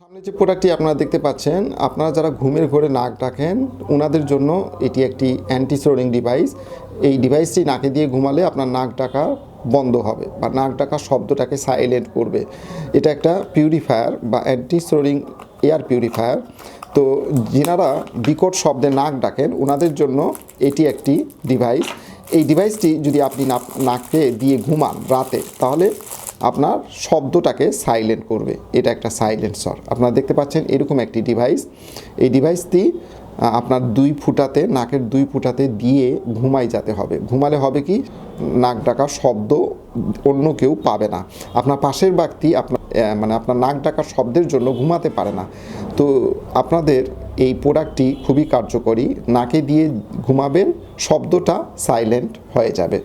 সামনে যে প্রোডাক্টটি আপনারা দেখতে পাচ্ছেন, আপনারা যারা ঘুমের ঘরে নাক ডাকেন ওনাদের জন্য এটি একটি অ্যান্টি স্নোরিং ডিভাইস এই ডিভাইসটি নাকে দিয়ে ঘুমালে আপনার নাক ডাকা বন্ধ হবে বা নাক ডাকা শব্দটাকে সাইলেন্ট করবে। এটা একটা পিউরিফায়ার বা অ্যান্টি স্নোরিং এয়ার পিউরিফায়ার তো যিনারা বিকট শব্দে নাক ডাকেন ওনাদের জন্য এটি একটি ডিভাইস এই ডিভাইসটি যদি আপনি নাক- নাকে দিয়ে ঘুমান রাতে, তাহলে আপনার শব্দটাকে সাইলেন্ট করবে। এটা একটা সাইলেন্সার আপনারা দেখতে পাচ্ছেন এরকম একটি ডিভাইস এই ডিভাইসটি আপনার দুই ফুটাতে, নাকের দুই ফুটাতে দিয়ে ঘুমাই যেতে হবে। ঘুমালে হবে কি? নাক ডাকা শব্দ অন্য কেউ পাবে না। আপনার পাশের ব্যক্তি আপনার মানে আপনার নাক ডাকা শব্দের জন্য ঘুমাতে পারে না। তো আপনাদের এই প্রোডাক্টটি খুবই কার্যকরী। নাকে দিয়ে ঘুমাবেন শব্দটা সাইলেন্ট হয়ে যাবে।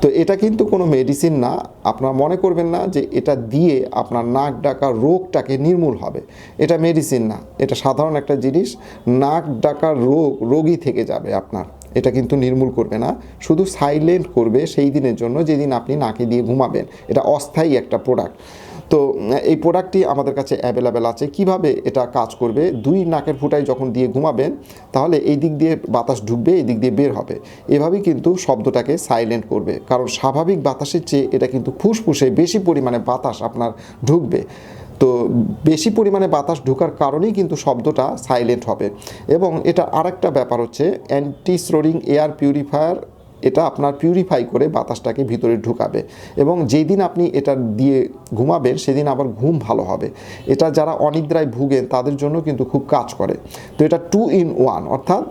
তো এটা কিন্তু কোনো মেডিসিন না। আপনারা মনে করবেন না যে এটা দিয়ে আপনার নাক ডাকা রোগটাকে নির্মূল হবে। এটা মেডিসিন না। এটা সাধারণ একটা জিনিস। নাক ডাকার রোগ রোগই থেকে যাবে আপনার। এটা কিন্তু নির্মূল করবে না। শুধু সাইলেন্ট করবে সেই দিনের জন্য যেদিন আপনি নাকে দিয়ে ঘুমাবেন। এটা অস্থায়ী একটা প্রোডাক্ট তো এই প্রোডাক্টটি আমাদের কাছে অ্যাভেলেবেল আছে। কীভাবে এটা কাজ করবে? দুই নাকের ফুটায় যখন দিয়ে ঘুমাবেন, তাহলে এই দিক দিয়ে বাতাস ঢুকবে, এই দিক দিয়ে বের হবে। এভাবেই কিন্তু শব্দটাকে সাইলেন্ট করবে। কারণ স্বাভাবিক বাতাসের চেয়ে এটা কিন্তু ফুসফুসে বেশি পরিমাণে বাতাস আপনার ঢুকবে। তো বেশি পরিমাণে বাতাস ঢোকার কারণেই কিন্তু শব্দটা সাইলেন্ট হবে। এবং এটা আরেকটা ব্যাপার হচ্ছে অ্যান্টি স্লোরিং এয়ার পিউরিফায়ার এটা আপনার পিউরিফাই করে বাতাসটাকে ভিতরে ঢুকাবে এবং যেই দিন আপনি এটা দিয়ে ঘুমাবেন, সেদিন আবার ঘুম ভালো হবে। এটা যারা অনিদ্রায় ভুগেন, তাদের জন্য কিন্তু খুব কাজ করে। তো এটা টু ইন ওয়ান অর্থাৎ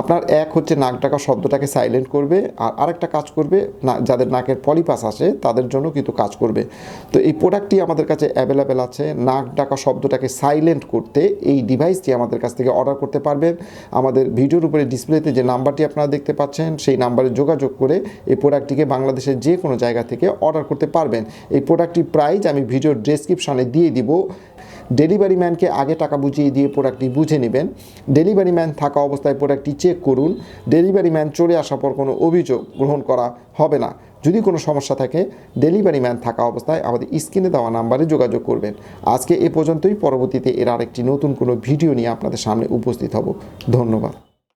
আপনার এক হচ্ছে নাক ডাকা শব্দটাকে সাইলেন্ট করবে, আর আরেকটা কাজ করবে, না, যাদের নাকের পলিপাস আসে তাদের জন্য কিন্তু কাজ করবে। তো এই প্রোডাক্টটি আমাদের কাছে অ্যাভেলেবেল আছে। নাক ডাকা শব্দটাকে সাইলেন্ট করতে এই ডিভাইসটি আমাদের কাছ থেকে অর্ডার করতে পারবেন। আমাদের ভিডিওর উপরে ডিসপ্লেতে যে নাম্বারটি আপনারা দেখতে পাচ্ছেন, সেই নাম্বারে যোগাযোগ করে এই প্রোডাক্টটিকে বাংলাদেশের যে কোনো জায়গা থেকে অর্ডার করতে পারবেন। এই প্রোডাক্টটির প্রাইস আমি ভিডিওর ডেসক্রিপশানে দিয়ে দিব। ডেলিভারি ম্যানকে আগে টাকা বুঝিয়ে দিয়ে প্রোডাক্টটি বুঝে নেবেন। ডেলিভারি ম্যান থাকা অবস্থায় প্রোডাক্টটি চেক করুন। ডেলিভারি ম্যান চলে আসার পর কোনো অভিযোগ গ্রহণ করা হবে না। যদি কোনো সমস্যা থাকে, ডেলিভারি ম্যান থাকা অবস্থায় আমাদের স্ক্রিনে দেওয়া নাম্বারে যোগাযোগ করবেন। আজকে এ পর্যন্তই। পরবর্তীতে এর আরেকটি নতুন কোনো ভিডিও নিয়ে আপনাদের সামনে উপস্থিত হব। ধন্যবাদ।